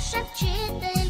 Наша перша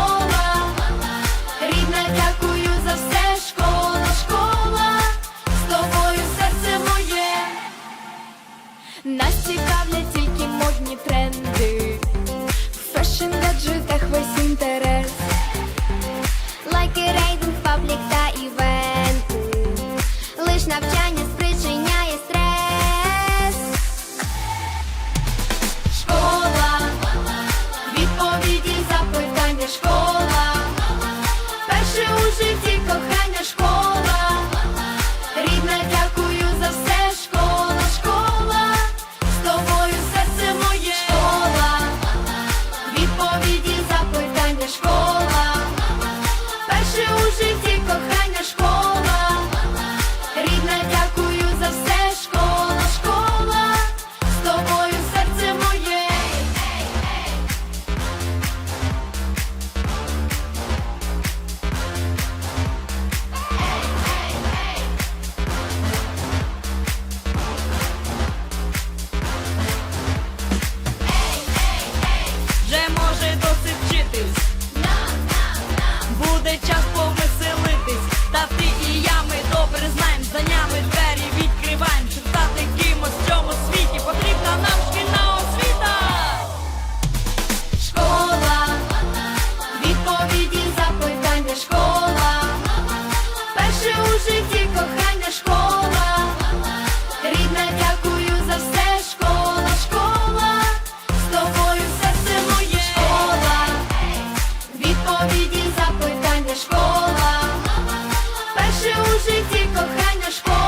у житті кохання школа.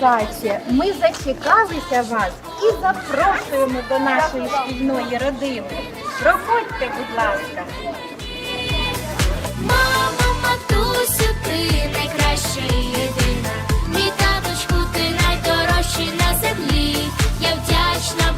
Милий. Ми зачекалися вас і запрошуємо до нашої спільної родини. Проходьте, будь ласка. Мама, матусю, ти найкраща єдина. Мій таточку, ти найдорожчий на землі. Я вдячна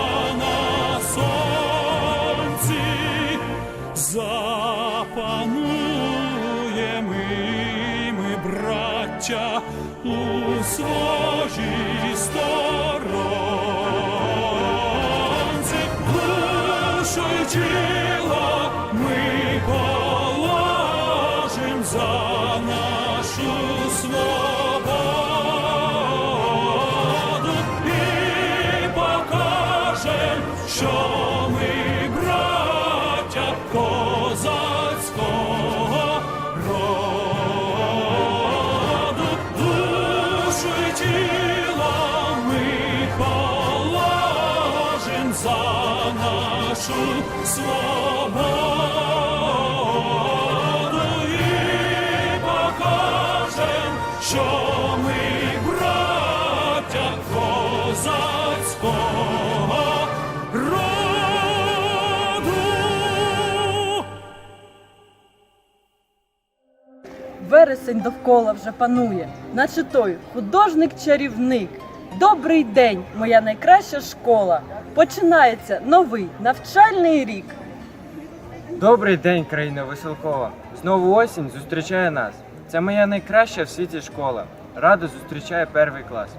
Вересень довкола вже панує, наче той художник-чарівник. Добрий день, моя найкраща школа. Починається новий навчальний рік. Добрий день, країна веселкова. Знову осінь зустрічає нас. Це моя найкраща в світі школа. Радо зустрічає перший клас.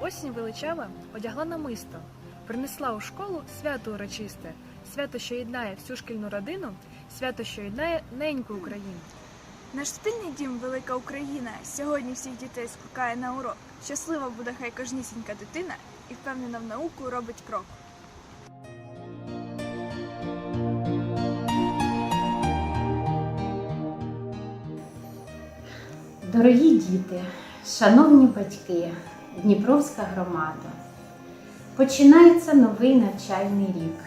Осінь величава одягла намисто, принесла у школу свято урочисте, свято, що єднає всю шкільну родину, свято, що єднає неньку Україну. Наш спільний дім Велика Україна сьогодні всіх дітей скликає на урок. Щаслива буде хай кожнісінька дитина і впевнена в науку робить крок. Дорогі діти, шановні батьки, Дніпровська громада, починається новий навчальний рік.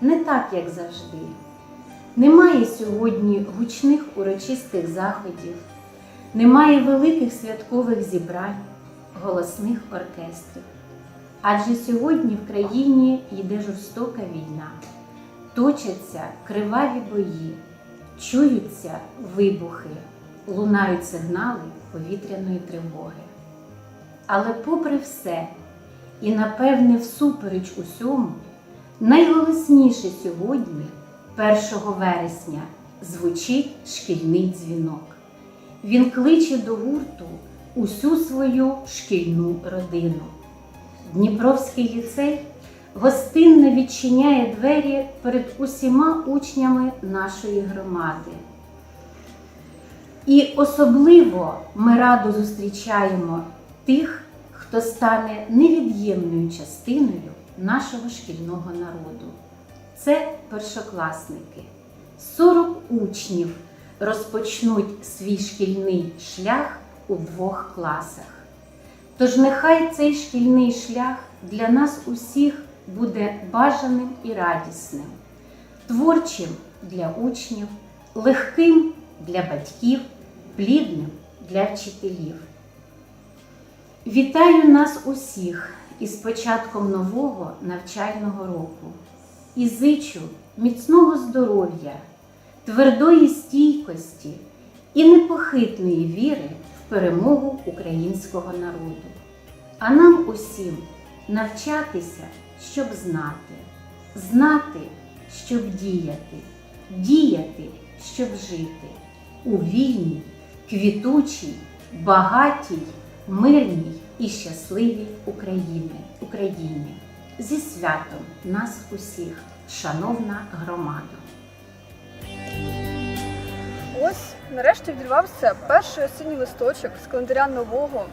Не так, як завжди. Немає сьогодні гучних урочистих заходів, немає великих святкових зібрань, голосних оркестрів. Адже сьогодні в країні йде жорстока війна, точаться криваві бої, чуються вибухи, лунають сигнали повітряної тривоги. Але попри все, і напевне всупереч усьому, найголосніше сьогодні, 1 вересня, звучить шкільний дзвінок. Він кличе до гурту усю свою шкільну родину. Дніпровський ліцей гостинно відчиняє двері перед усіма учнями нашої громади. І особливо ми радо зустрічаємо тих, хто стане невід'ємною частиною нашого шкільного народу. Це першокласники. 40 учнів розпочнуть свій шкільний шлях у двох класах. Тож нехай цей шкільний шлях для нас усіх буде бажаним і радісним, творчим для учнів, легким для батьків, плідним для вчителів. Вітаю нас усіх із початком нового навчального року і зичу міцного здоров'я, твердої стійкості і непохитної віри в перемогу українського народу. А нам усім навчатися, щоб знати, знати, щоб діяти, діяти, щоб жити у вільній, квітучій, багатій, мирній і щасливій Україні, Україні. Зі святом нас усіх, шановна громада! Ось нарешті відривався перший осінній листочок з календаря нового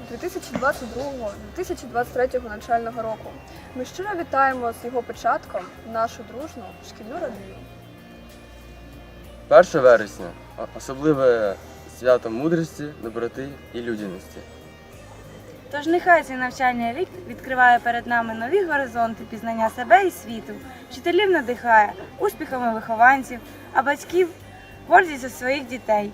2022-2023 навчального року. Ми щиро вітаємо з його початком нашу дружну шкільну родину. 1 вересня особливе свято мудрості, доброти і людяності. Тож нехай цей навчальний рік відкриває перед нами нові горизонти пізнання себе і світу, вчителів надихає успіхами вихованців, а батьків гордістю своїх дітей.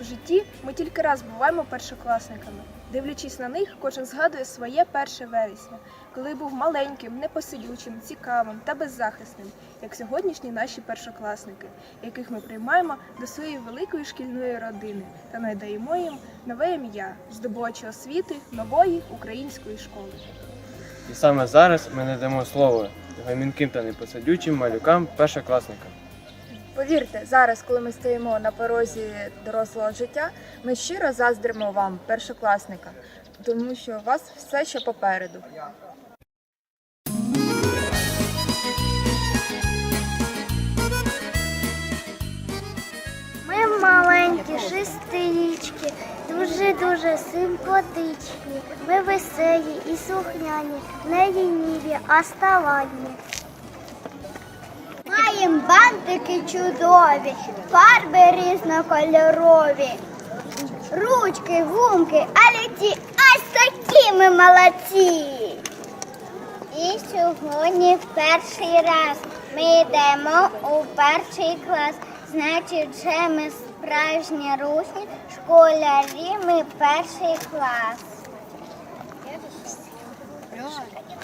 У житті ми тільки раз буваємо першокласниками. Дивлячись на них, кожен згадує своє перше вересня, коли був маленьким, непосидючим, цікавим та беззахисним, як сьогоднішні наші першокласники, яких ми приймаємо до своєї великої шкільної родини та надаємо їм нове ім'я, здобувачі освіти нової української школи. І саме зараз ми надамо слово гамінким та непосадючим малюкам першокласникам. Повірте, зараз, коли ми стоїмо на порозі дорослого життя, ми щиро заздримо вам, першокласникам, тому що у вас все ще попереду. Шестирічки, дуже-дуже симпатичні. Ми веселі і слухняні, не лініві, а старанні. Маємо бантики чудові, фарби різнокольорові, ручки, гумки, але ті ось такі ми молодці. І сьогодні в перший раз ми йдемо у перший клас. Значить, вже ми справжні русні, школярі, ми перший клас.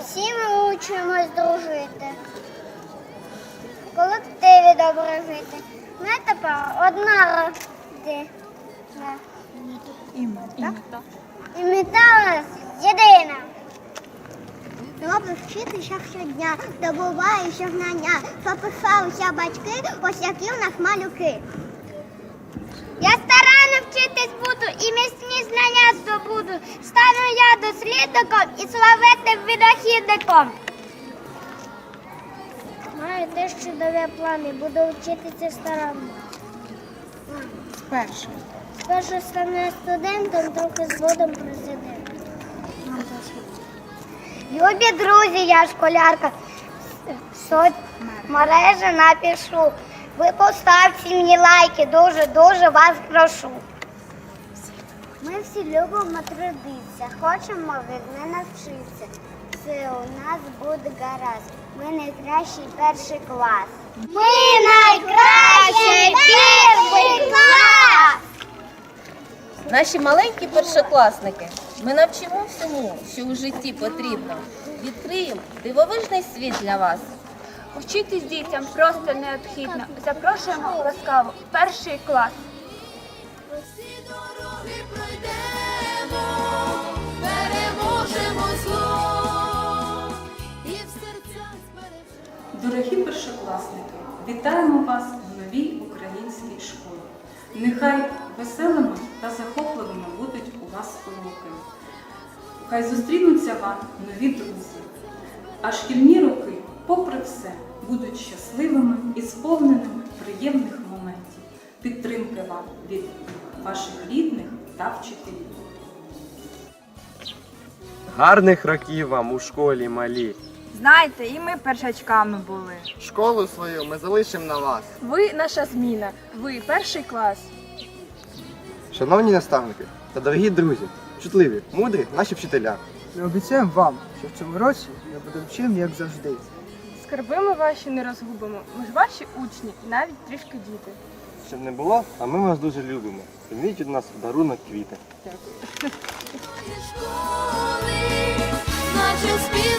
Всі ми учимось дружити. В колективі добре жити. Ми тепер одна родина. І мета. Єдина. Добре вчитися щодня, добуваючи знання, пописалися батьки, ось які в нас малюки. Я вчитись буду і міцні знання здобуду. Стану я дослідником і славетним винахідником. Маю теж чудові плани, буду вчитися старанно. Спершу. Спершу стану студентом, трохи згодом президентом. Любі друзі, я школярка. Соць мережі напишу. Ви поставте мені лайки, дуже-дуже вас прошу. Всі любимо трудитися, хочемо від не навчитися. Все у нас буде гаразд. Ми найкращий перший клас. Ми найкращий перший клас! Наші маленькі першокласники, ми навчимо всьому, що у житті потрібно. Відкриємо дивовижний світ для вас. Вчитись дітям просто необхідно. Запрошуємо ласкаво перший клас. Переможемо зло і в серцях. Дорогі першокласники, вітаємо вас в новій українській школі. Нехай веселими та захопливими будуть у вас уроки. Хай зустрінуться вам нові друзі. А шкільні роки, попри все, будуть щасливими і сповненими приємних моментів. Підтримки вам від ваших рідних та вчителів. Гарних років вам у школі малі. Знаєте, і ми першачками були. Школу свою ми залишимо на вас. Ви наша зміна. Ви перший клас. Шановні наставники та дорогі друзі, чутливі, мудрі наші вчителя. Ми обіцяємо вам, що в цьому році ми будемо чим, як завжди. Скарби ми ваші не розгубимо. Ми ж ваші учні і навіть трішки діти. Щоб не було, а ми вас дуже любимо. Прийміть від нас дарунок квіти. Наче спів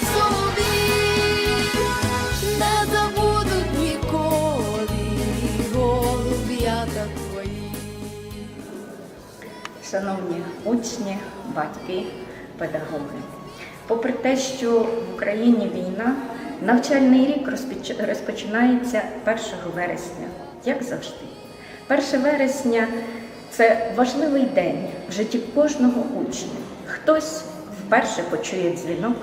не забудуть ніколи голуб'ята твої. Шановні учні, батьки, педагоги. Попри те, що в Україні війна, навчальний рік розпочинається 1 вересня, як завжди. 1 вересня це важливий день в житті кожного учня. Хтось вперше почує дзвінок,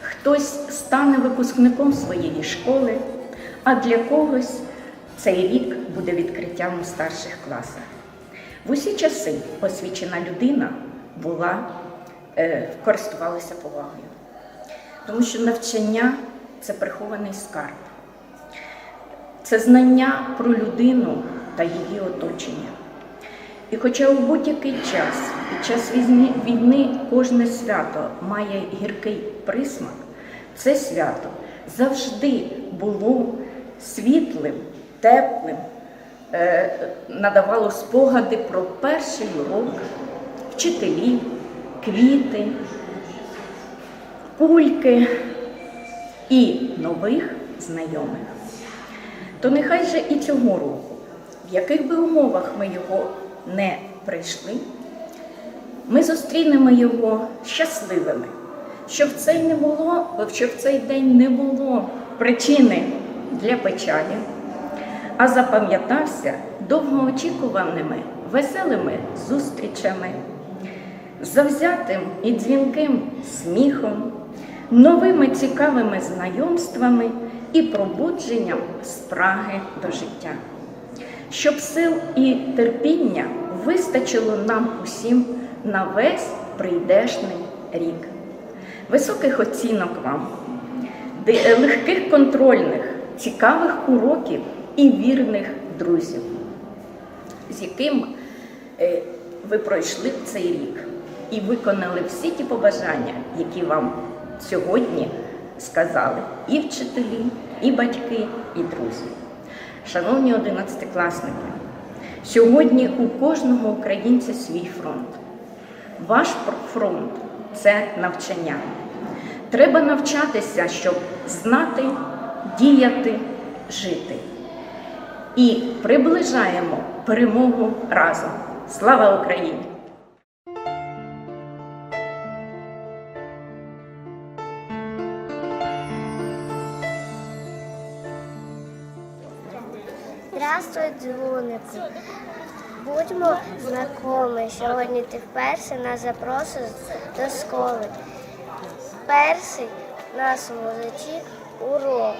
хтось стане випускником своєї школи, а для когось цей рік буде відкриттям у старших класах. В усі часи освічена людина була, е, користувалася повагою, тому що навчання це прихований скарб, це знання про людину та її оточення. І хоча у будь-який час, під час війни, кожне свято має гіркий присмак, це свято завжди було світлим, теплим, е, надавало спогади про перший урок, вчителів, квіти, кульки і нових знайомих. То нехай же і цього року, в яких би умовах ми його не прийшли, ми зустрінемо його щасливими, щоб цей не було, щоб цей день не було причини для печалі, а запам'ятався довгоочікуваними веселими зустрічами, завзятим і дзвінким сміхом, новими цікавими знайомствами і пробудженням спраги до життя. Щоб сил і терпіння вистачило нам усім на весь прийдешний рік. Високих оцінок вам, легких контрольних, цікавих уроків і вірних друзів, з яким е, ви пройшли цей рік і виконали всі ті побажання, які вам сьогодні сказали і вчителі, і батьки, і друзі. Шановні одинадцятикласники, сьогодні у кожного українця свій фронт. Ваш фронт це навчання. Треба навчатися, щоб знати, діяти, жити. І приближаємо перемогу разом. Слава Україні! Здравствуй, дзвонику. Будьмо знайомі. Сьогодні ти вперше нас запросиш до школи. Перший в нашому житті урок.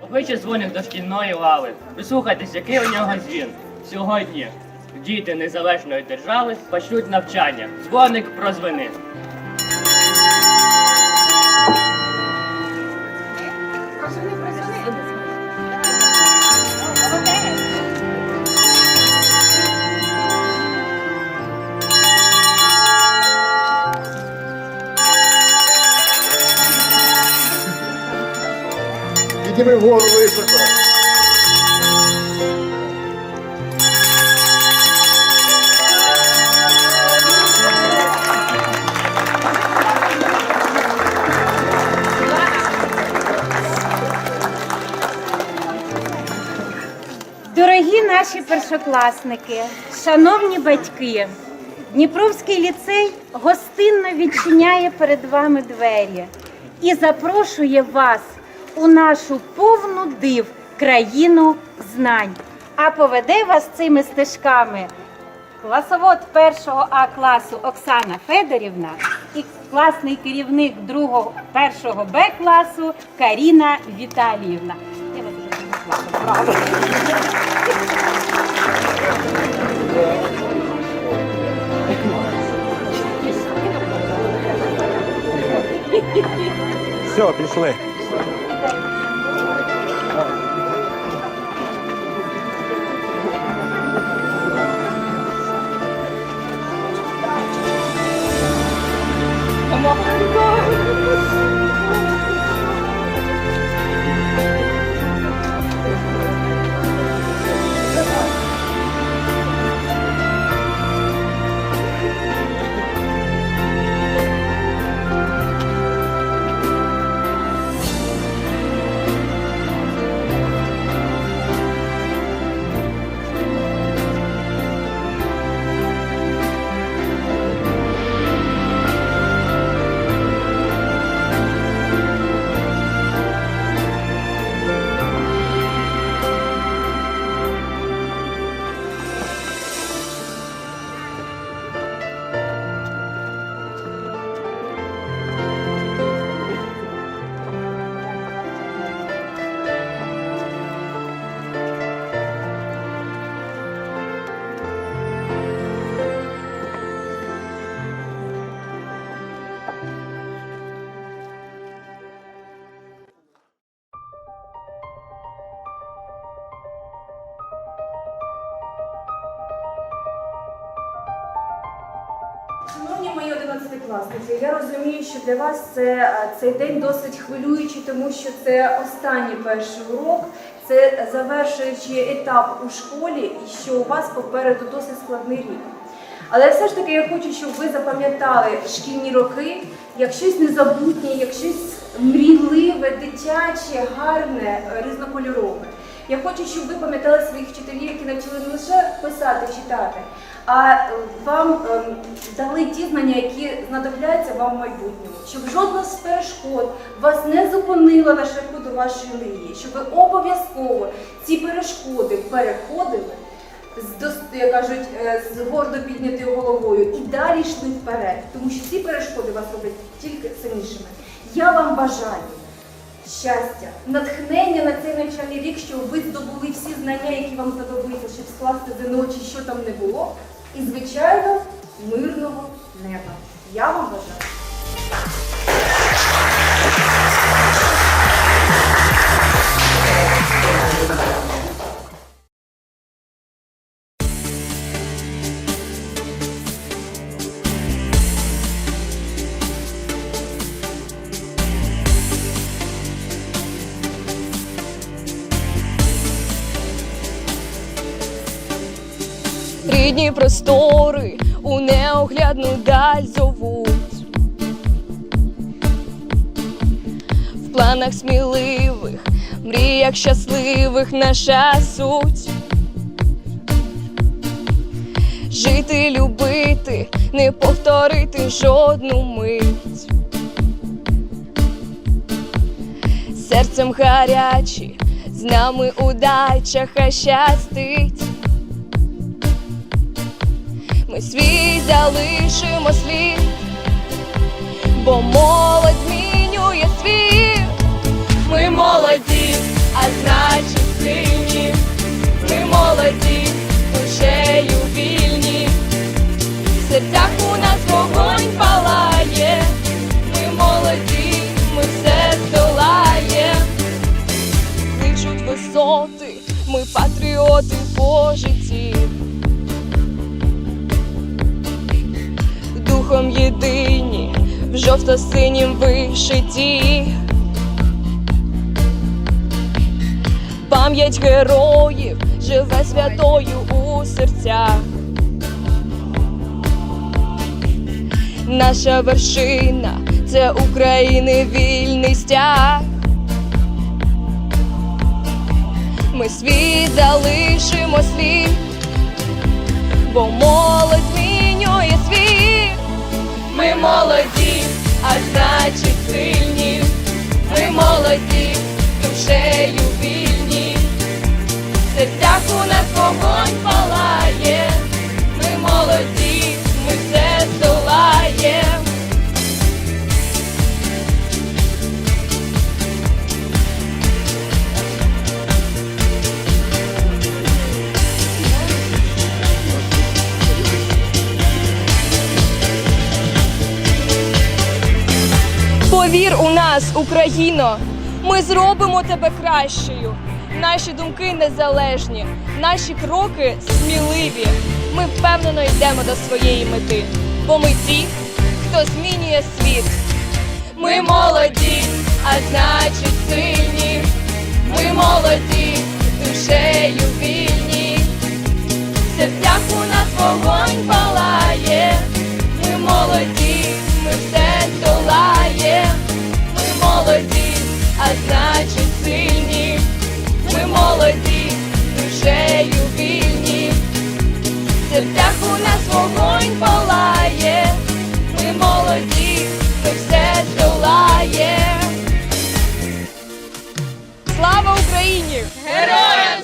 Покличе дзвоник до шкільної лави. Прислухайтесь, який у нього дзвін. Сьогодні діти незалежної держави почнуть навчання. Дзвоник прозвени. підніми вгору високо. Дорогі наші першокласники, шановні батьки, Дніпровський ліцей гостинно відчиняє перед вами двері і запрошує вас у нашу повну див країну знань. А поведе вас цими стежками класовод першого А класу Оксана Федорівна і класний керівник другого першого Б класу Каріна Віталіївна. Я. Все, пішли. Шановні одинадцятикласники, я розумію, що для вас це, е, цей день досить хвилюючий, тому що це останній перший урок, це завершуючий етап у школі, і що у вас попереду досить складний рік. Але все ж таки я хочу, щоб ви запам'ятали шкільні роки як щось незабутнє, як щось мрійливе, дитяче, гарне, різнокольорове. Я хочу, щоб ви пам'ятали своїх вчителів, які навчили не лише писати, читати, а вам ем, дали ті знання, які знадобляться вам в майбутньому. Щоб жодна з перешкод вас не зупинила на шляху до вашої мрії, щоб ви обов'язково ці перешкоди переходили з як кажуть, е, з гордо піднятою головою і далі йшли вперед, тому що ці перешкоди вас роблять тільки сильнішими. Я вам бажаю щастя, натхнення на цей навчальний рік, щоб ви здобули всі знання, які вам знадобиться, щоб скласти ЗНО чи що там не було. І, звичайно, мирного неба. Я вам бажаю. Простори у неоглядну даль зовуть. В планах сміливих, мріях щасливих наша суть. Жити, любити, не повторити жодну мить. Серцем гарячі, з нами удача хай щастить. Ми свій залишимо слід, бо молодь змінює світ. Ми молоді, а значить сильні. Ми молоді, душею вільні. В серцях у нас вогонь палає. Ми молоді, ми все здолає. Кличуть висоти, ми патріоти по житті. Духом єдині, в жовто-синім вишиті. Пам'ять героїв живе святою у серцях. Наша вершина це України вільний стяг. ми світ залишимо свій, бо молодь. Ми молоді, а значить сильні. Ми молоді, душею вільні. Серцях у нас вогонь палає. Ми молоді, Повір у нас, Україно, ми зробимо тебе кращою. Наші думки незалежні, наші кроки сміливі. Ми впевнено йдемо до своєї мети, бо ми ті, хто змінює світ. Ми молоді, а значить сильні. Ми молоді, душею вільні. В серцях у нас вогонь палає. Ми молоді, ми все здолаєм. Ми молоді, а значить сильні. Ми молоді, душею вільні. В серцях у нас вогонь палає. Ми молоді, ми все здолаєм. Слава Україні! Героям!